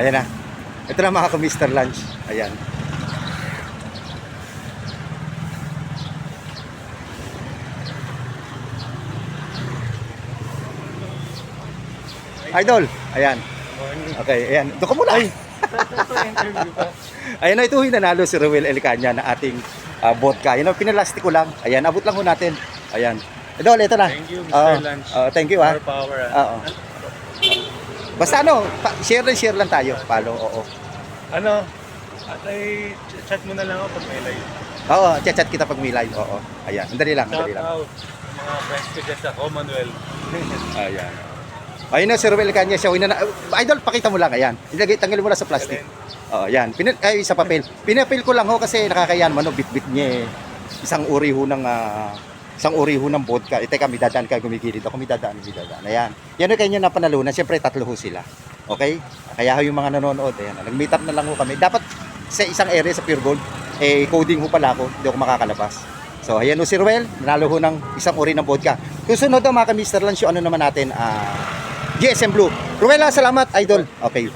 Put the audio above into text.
Ayan na. Ito na mga ka-Mr. Lunch. Ayan. Idol. Ayan. Okay, ayan. Doon ka muna. pa. Ayan na, ito yung nanalo si Ruel Elcanya na ating uh, vodka. Ayan, pinalastik ko lang. Ayan, abot lang ho natin. Ayan. Idol, ito na. Thank you, Mr. Oo. Lunch. Oo, thank you, ha. More power. ah. Oo. Basta ano, share and share lang tayo. Follow, oo. Ano? At ay ch- chat mo na lang ako pag may live. Oo, chat-chat kita pag may live. Oo. Ayan, andali lang, Shout andali lang. out sa mga friends ko dyan sa Commonwealth. Ayan. Ayun na, si Ruel Elcanya siya. Na, idol, pakita mo lang. Ayan. Ilagay, tanggalin mo lang sa plastic. Oh, ayan. Pin ay sa papel. Pinapil ko lang ho kasi nakakayan man, no, bit-bit niya eh. Isang uri ho ng ah, isang uri ho ng vodka. Eh, teka, may dadaan ka, gumigilid ako, may dadaan, may dadaan. Ayan. Yan yung kanya napanalunan. Siyempre, tatlo ho sila. Okay? Kaya ho yung mga nanonood, ayan. Nag-meet up na lang ho kami. Dapat sa isang area sa Pure Gold, eh, coding ho pala ako. Hindi ako makakalabas. So, ayan ho si Ruel. Nanalo ho ng isang uri ng vodka. Kung sunod daw mga ka-Mr. Yung ano naman natin, ah, GSM Blue. Ruel, ah, salamat, idol. Okay.